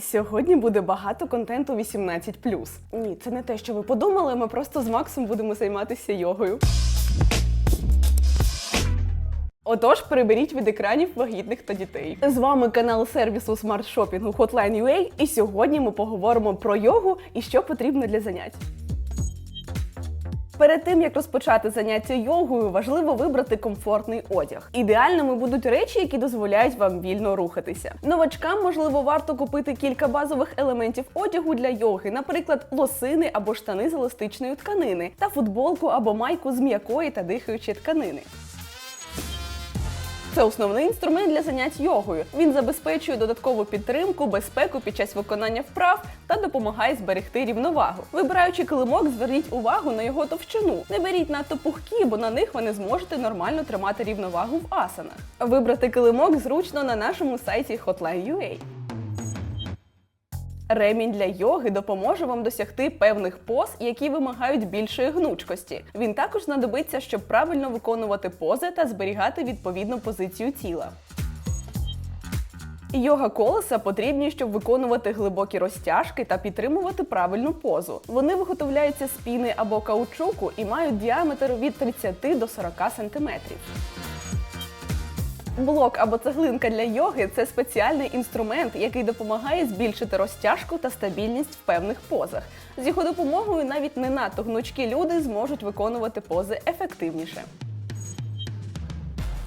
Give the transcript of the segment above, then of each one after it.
Сьогодні буде багато контенту 18+. Ні, це не те, що ви подумали. Ми просто з Максом будемо займатися йогою. Отож, переберіть від екранів вагітних та дітей. З вами канал сервісу смарт-шопінгу Hotline.ua і сьогодні ми поговоримо про йогу і що потрібно для занять. Перед тим як розпочати заняття йогою, важливо вибрати комфортний одяг. Ідеальними будуть речі, які дозволяють вам вільно рухатися. Новачкам можливо варто купити кілька базових елементів одягу для йоги, наприклад, лосини або штани з еластичної тканини, та футболку або майку з м'якої та дихаючої тканини. Це основний інструмент для занять йогою. Він забезпечує додаткову підтримку, безпеку під час виконання вправ та допомагає зберегти рівновагу. Вибираючи килимок, зверніть увагу на його товщину. Не беріть надто пухкі, бо на них ви не зможете нормально тримати рівновагу в асанах. Вибрати килимок зручно на нашому сайті Hotline.ua. Ремінь для йоги допоможе вам досягти певних поз, які вимагають більшої гнучкості. Він також знадобиться, щоб правильно виконувати пози та зберігати відповідну позицію тіла. Йога колеса потрібні, щоб виконувати глибокі розтяжки та підтримувати правильну позу. Вони виготовляються з піни або каучуку і мають діаметр від 30 до 40 см. Блок або цеглинка для йоги це спеціальний інструмент, який допомагає збільшити розтяжку та стабільність в певних позах. З його допомогою навіть не надто гнучкі люди зможуть виконувати пози ефективніше.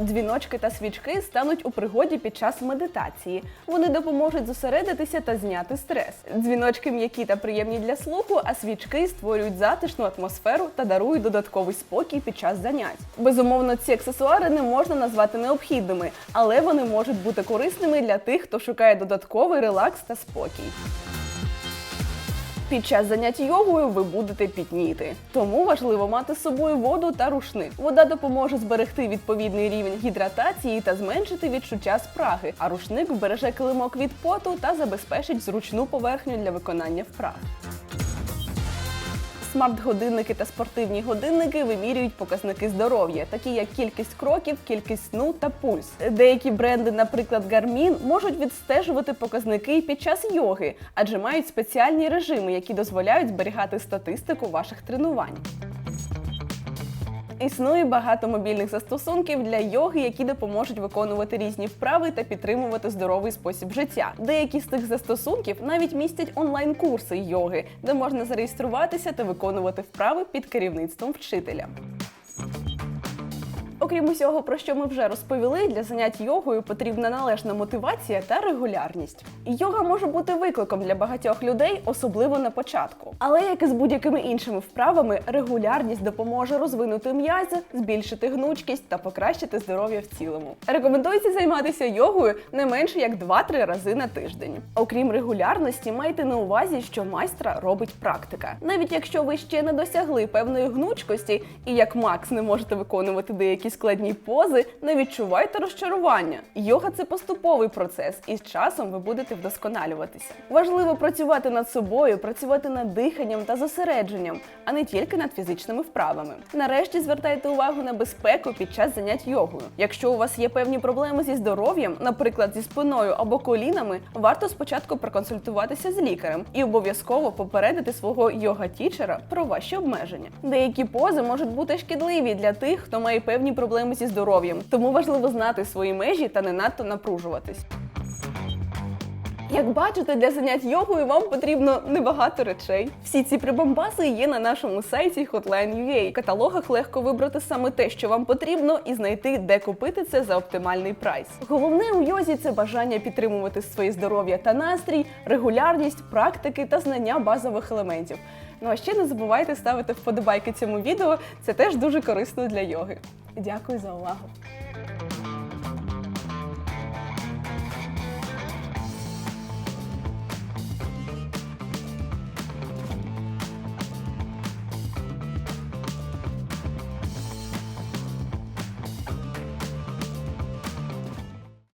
Дзвіночки та свічки стануть у пригоді під час медитації. Вони допоможуть зосередитися та зняти стрес. Дзвіночки м'які та приємні для слуху, а свічки створюють затишну атмосферу та дарують додатковий спокій під час занять. Безумовно, ці аксесуари не можна назвати необхідними, але вони можуть бути корисними для тих, хто шукає додатковий релакс та спокій. Під час занять йогою ви будете пітніти. Тому важливо мати з собою воду та рушник. Вода допоможе зберегти відповідний рівень гідратації та зменшити відчуття спраги, а рушник вбереже килимок від поту та забезпечить зручну поверхню для виконання вправ. Смарт-годинники та спортивні годинники вимірюють показники здоров'я, такі як кількість кроків, кількість сну та пульс. Деякі бренди, наприклад, Garmin, можуть відстежувати показники під час йоги, адже мають спеціальні режими, які дозволяють зберігати статистику ваших тренувань. Існує багато мобільних застосунків для йоги, які допоможуть виконувати різні вправи та підтримувати здоровий спосіб життя. Деякі з тих застосунків навіть містять онлайн-курси йоги, де можна зареєструватися та виконувати вправи під керівництвом вчителя. Окрім усього, про що ми вже розповіли, для занять йогою потрібна належна мотивація та регулярність. Йога може бути викликом для багатьох людей, особливо на початку. Але як і з будь-якими іншими вправами, регулярність допоможе розвинути м'язи, збільшити гнучкість та покращити здоров'я в цілому. Рекомендується займатися йогою не менше як 2-3 рази на тиждень. Окрім регулярності, майте на увазі, що майстра робить практика. Навіть якщо ви ще не досягли певної гнучкості і як Макс не можете виконувати деякі складні пози, не відчувайте розчарування. Йога це поступовий процес, і з часом ви будете вдосконалюватися. Важливо працювати над собою, працювати над диханням та зосередженням, а не тільки над фізичними вправами. Нарешті звертайте увагу на безпеку під час занять йогою. Якщо у вас є певні проблеми зі здоров'ям, наприклад, зі спиною або колінами, варто спочатку проконсультуватися з лікарем і обов'язково попередити свого йога-тічера про ваші обмеження. Деякі пози можуть бути шкідливі для тих, хто має певні проблеми зі здоров'ям, тому важливо знати свої межі та не надто напружуватись. Як бачите, для занять йогою вам потрібно небагато речей. Всі ці прибамбаси є на нашому сайті Hotline.ua. В каталогах легко вибрати саме те, що вам потрібно, і знайти, де купити це за оптимальний прайс. Головне у йозі це бажання підтримувати своє здоров'я та настрій, регулярність, практики та знання базових елементів. Ну а ще не забувайте ставити вподобайки цьому відео. Це теж дуже корисно для йоги. Дякую за увагу.